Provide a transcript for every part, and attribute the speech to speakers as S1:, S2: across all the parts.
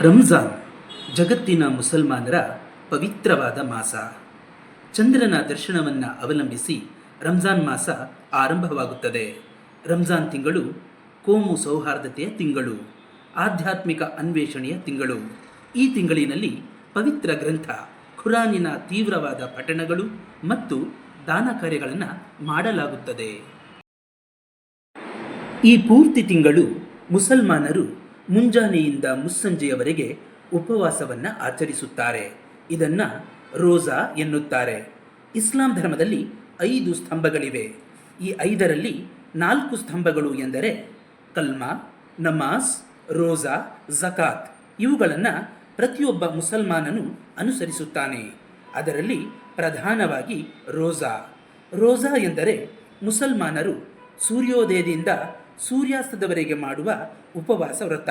S1: ರಂಜಾನ್ ಜಗತ್ತಿನ ಮುಸಲ್ಮಾನರ ಪವಿತ್ರವಾದ ಮಾಸ. ಚಂದ್ರನ ದರ್ಶನವನ್ನು ಅವಲಂಬಿಸಿ ರಂಜಾನ್ ಮಾಸ ಆರಂಭವಾಗುತ್ತದೆ. ರಂಜಾನ್ ತಿಂಗಳು ಕೋಮು ಸೌಹಾರ್ದತೆಯ ತಿಂಗಳು, ಆಧ್ಯಾತ್ಮಿಕ ಅನ್ವೇಷಣೆಯ ತಿಂಗಳು. ಈ ತಿಂಗಳಿನಲ್ಲಿ ಪವಿತ್ರ ಗ್ರಂಥ, ಖುರಾನಿನ ತೀವ್ರವಾದ ಪಠಣಗಳು ಮತ್ತು ದಾನ ಕಾರ್ಯಗಳನ್ನು ಮಾಡಲಾಗುತ್ತದೆ. ಈ ಪೂರ್ತಿ ತಿಂಗಳು ಮುಸಲ್ಮಾನರು ಮುಂಜಾನೆಯಿಂದ ಮುಸ್ಸಂಜೆಯವರೆಗೆ ಉಪವಾಸವನ್ನು ಆಚರಿಸುತ್ತಾರೆ. ಇದನ್ನು ರೋಜಾ ಎನ್ನುತ್ತಾರೆ. ಇಸ್ಲಾಂ ಧರ್ಮದಲ್ಲಿ ಐದು ಸ್ತಂಭಗಳಿವೆ. ಈ ಐದರಲ್ಲಿ ನಾಲ್ಕು ಸ್ತಂಭಗಳು ಎಂದರೆ ಕಲ್ಮಾ, ನಮಾಜ್, ರೋಜಾ, ಜಕಾತ್. ಇವುಗಳನ್ನು ಪ್ರತಿಯೊಬ್ಬ ಮುಸಲ್ಮಾನನು ಅನುಸರಿಸುತ್ತಾನೆ. ಅದರಲ್ಲಿ ಪ್ರಧಾನವಾಗಿ ರೋಜಾ. ರೋಜಾ ಎಂದರೆ ಮುಸಲ್ಮಾನರು ಸೂರ್ಯೋದಯದಿಂದ ಸೂರ್ಯಾಸ್ತದವರೆಗೆ ಮಾಡುವ ಉಪವಾಸ ವ್ರತ.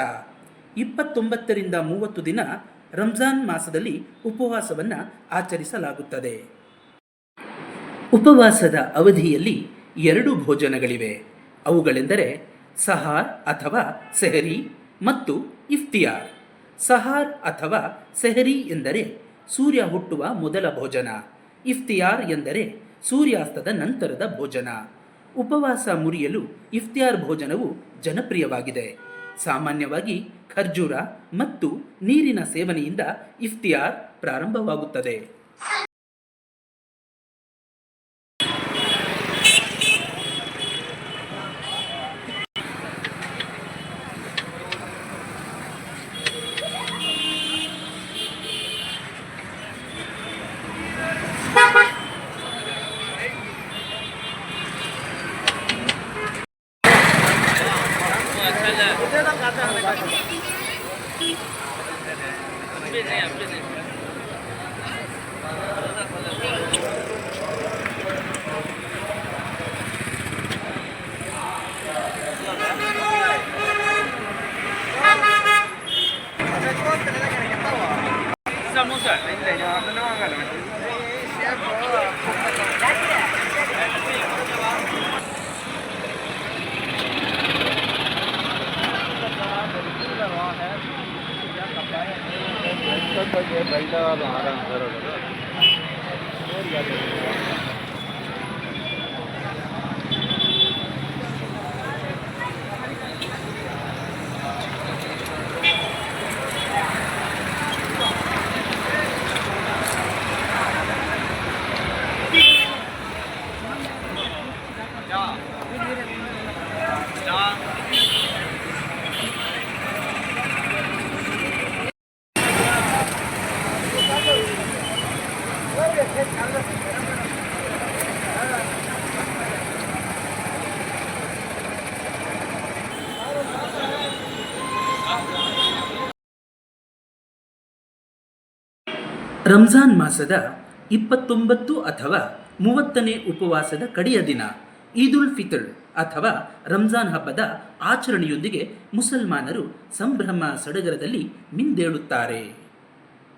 S1: ಇಪ್ಪತ್ತೊಂಬತ್ತರಿಂದ ಮೂವತ್ತು ದಿನ ರಂಜಾನ್ ಮಾಸದಲ್ಲಿ ಉಪವಾಸವನ್ನು ಆಚರಿಸಲಾಗುತ್ತದೆ. ಉಪವಾಸದ ಅವಧಿಯಲ್ಲಿ ಎರಡು ಭೋಜನಗಳಿವೆ. ಅವುಗಳೆಂದರೆ ಸಹಾರ್ ಅಥವಾ ಸೆಹರಿ ಮತ್ತು ಇಫ್ತಿಯಾರ್. ಸಹಾರ್ ಅಥವಾ ಸೆಹರಿ ಎಂದರೆ ಸೂರ್ಯ ಹುಟ್ಟುವ ಮೊದಲ ಭೋಜನ. ಇಫ್ತಿಯಾರ್ ಎಂದರೆ ಸೂರ್ಯಾಸ್ತದ ನಂತರದ ಭೋಜನ. ಉಪವಾಸ ಮುರಿಯಲು ಇಫ್ತಿಯಾರ್ ಭೋಜನವು ಜನಪ್ರಿಯವಾಗಿದೆ. ಸಾಮಾನ್ಯವಾಗಿ ಖರ್ಜೂರ ಮತ್ತು ನೀರಿನ ಸೇವನೆಯಿಂದ ಇಫ್ತಿಯಾರ್ ಪ್ರಾರಂಭವಾಗುತ್ತದೆ. Yeah, yeah,
S2: yeah.
S3: Ahmedabad Ramzan
S1: ಮಾಸದ ಇಪ್ಪತ್ತೊಂಬತ್ತು ಅಥವಾ ಮೂವತ್ತನೇ ಉಪವಾಸದ ಕಡೆಯ ದಿನ, ಈದ್ ಉಲ್ ಫಿತರ್ ಅಥವಾ ರಂಜಾನ್ ಹಬ್ಬದ ಆಚರಣೆಯೊಂದಿಗೆ ಮುಸಲ್ಮಾನರು ಸಂಭ್ರಮ ಸಡಗರದಲ್ಲಿ ಮಿಂದೇಳುತ್ತಾರೆ.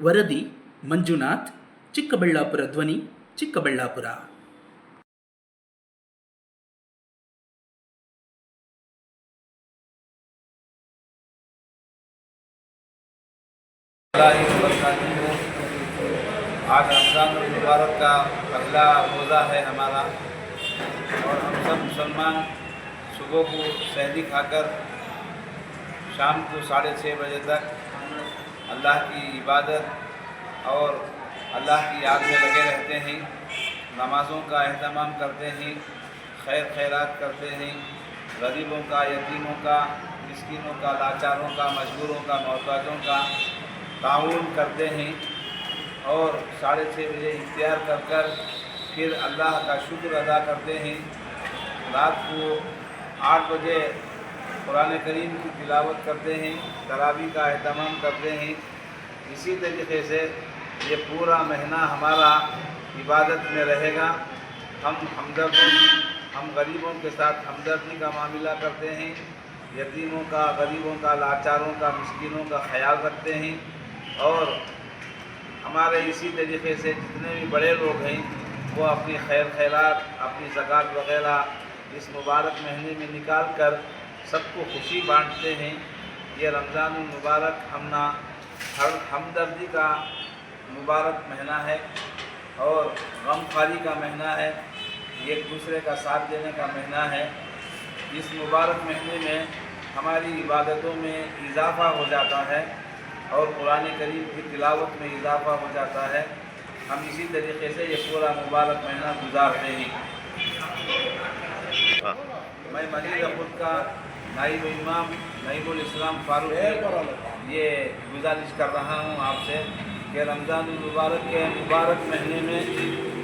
S1: ವರದಿ ಮಂಜುನಾಥ್ ಚಿಕ್ಕಬಳ್ಳಾಪುರ ಧ್ವನಿ، ಚಿಕ್ಕಬಳ್ಳಾಪುರ.
S2: آج رمضان المبارک کا پہلا روزہ ہے ہمارا اور ہم سب مسلمان صبح کو سحری کھا کر شام کو ساڑھے چھ بجے تک اللہ کی عبادت اور اللہ کی یاد میں لگے رہتے ہیں، نمازوں کا اہتمام کرتے ہیں، خیر خیرات کرتے ہیں، غریبوں کا، یتیموں کا، مسکینوں کا، لاچاروں کا، مجبوروں کا، محتاجوں کا تعاون کرتے ہیں اور ساڑھے چھ بجے اختیار کر کر پھر اللہ کا شکر ادا کرتے ہیں۔ رات کو آٹھ بجے قرآن کریم کی تلاوت کرتے ہیں ترابی کا اہتمام کرتے ہیں۔ اسی طریقے سے یہ پورا مہینہ ہمارا عبادت میں رہے گا۔ ہم ہمدردوں ہم غریبوں کے ساتھ ہمدردی کا معاملہ کرتے ہیں۔ یتیموں کا، غریبوں کا، لاچاروں کا، مسکینوں کا خیال رکھتے ہیں۔ اور ہمارے اسی طریقے سے جتنے بھی بڑے لوگ ہیں، وہ اپنی خیر خیرات، اپنی زکوٰۃ وغیرہ اس مبارک مہینے میں نکال کر سب کو خوشی بانٹتے ہیں۔ یہ رمضان المبارک ہمنا ہر ہمدردی کا مبارک مہینہ ہے اور غم خاری کا مہینہ ہے ایک دوسرے کا ساتھ دینے کا مہینہ ہے۔ اس مبارک مہینے میں ہماری عبادتوں میں اضافہ ہو جاتا ہے اور قرآن کریم کی تلاوت میں اضافہ ہو جاتا ہے۔ ہم اسی طریقے سے یہ پورا مبارک مہینہ گزارتے ہیں۔
S4: ہاں۔
S2: میں مزید خود کا نائب امام نائب الاسلام فاروق یہ گزارش کر رہا ہوں آپ سے۔ کہ رمضان المبارک کے مبارک مہینے میں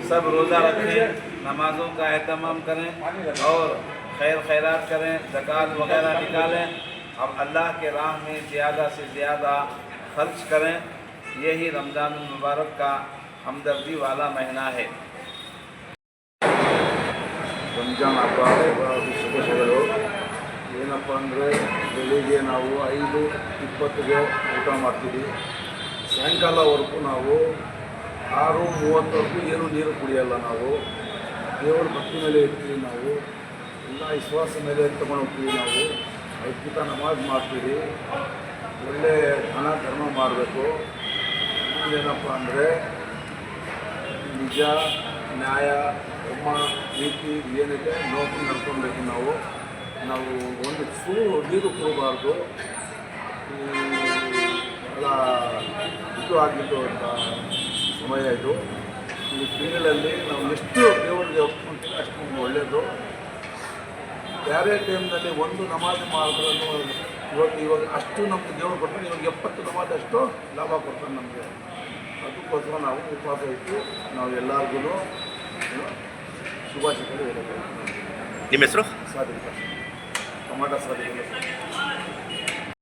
S2: سب روزہ رکھیں، نمازوں کا اہتمام کریں
S5: اور
S2: خیر خیرات کریں، زکوٰۃ وغیرہ نکالیں۔ اور اللہ کے راہ میں زیادہ سے زیادہ خرچ کریں۔ یہی رمضان المبارک کا ہمدردی والا مہینہ ہے۔
S5: رمضان ಹಬ್ಬ ಶುಭಾಶಯಗಳು ಏನಪ್ಪ ಅಂದರೆ ಬೆಳಿಗ್ಗೆ ನಾವು ಐದು ಇಪ್ಪತ್ತಿಗೆ ಊಟ ಮಾಡ್ತೀವಿ ಸಾಯಂಕಾಲವರೆಗೂ ನಾವು ಆರು ಮೂವತ್ತವರೆಗೂ ಏನು ನೀರು ಕುಡಿಯಲ್ಲ ನಾವು. ದೇವರ ಭಕ್ತಿ ಮೇಲೆ ಇರ್ತೀವಿ ನಾವು. ಎಲ್ಲ ವಿಶ್ವಾಸ ಮೇಲೆ ತಗೊಂಡು ಹೋಗ್ತೀವಿ ನಾವು. ಅದ್ಭುತ ನಮಾಜ್ ಮಾಡ್ತೀವಿ. ಒಳ್ಳೆ ಹಣ ಧರ್ಮ ಮಾಡಬೇಕು. ಏನಪ್ಪ ಅಂದರೆ ನಿಜ, ನ್ಯಾಯ, ಧರ್ಮ, ನೀತಿ ಏನಿದೆ ನೋಡ್ಕೊಂಡು ನಡ್ಕೊಬೇಕು ನಾವು. ನಾವು ಒಂದು ಚೂರು ನೀರು ಕೊಡಬಾರ್ದು. ಭಾಳ ಇದು ಆಗಿದ್ದು ಅಂತ ಸಮಯ ಇದು. ಈ ತಿಂಗಳಲ್ಲಿ ನಾವು ಎಷ್ಟು ದೇವರಿಗೆ ಒಪ್ಕೊಂತೀವಿ ಅಷ್ಟು ಒಳ್ಳೆಯದು ಬೇರೆ ಟೈಮ್ನಲ್ಲಿ ಒಂದು ನಮಾಜ್ ಮಾಡೋದನ್ನು ಇವತ್ತು ಇವಾಗ ಅಷ್ಟು ನಮ್ಗೆ ದೇವರು ಕೊಡ್ತಾನೆ ಇವಾಗ ಎಪ್ಪತ್ತು ನಮಾಜ್ ಅಷ್ಟು ಲಾಭ ಕೊಡ್ತಾನೆ ನಮಗೆ. ಅದಕ್ಕೋಸ್ಕರ ನಾವು ಉಪವಾಸ ಇಟ್ಟು ನಾವು ಎಲ್ಲರಿಗೂ ಶುಭಾಶಯಗಳು ಹೇಳಬೇಕು.
S4: ನಿಮ್ಮ ಹೆಸರು?
S5: ಸಾಧಿಕ ಟೊಮಾಟೊ ಸಾಧಿಕ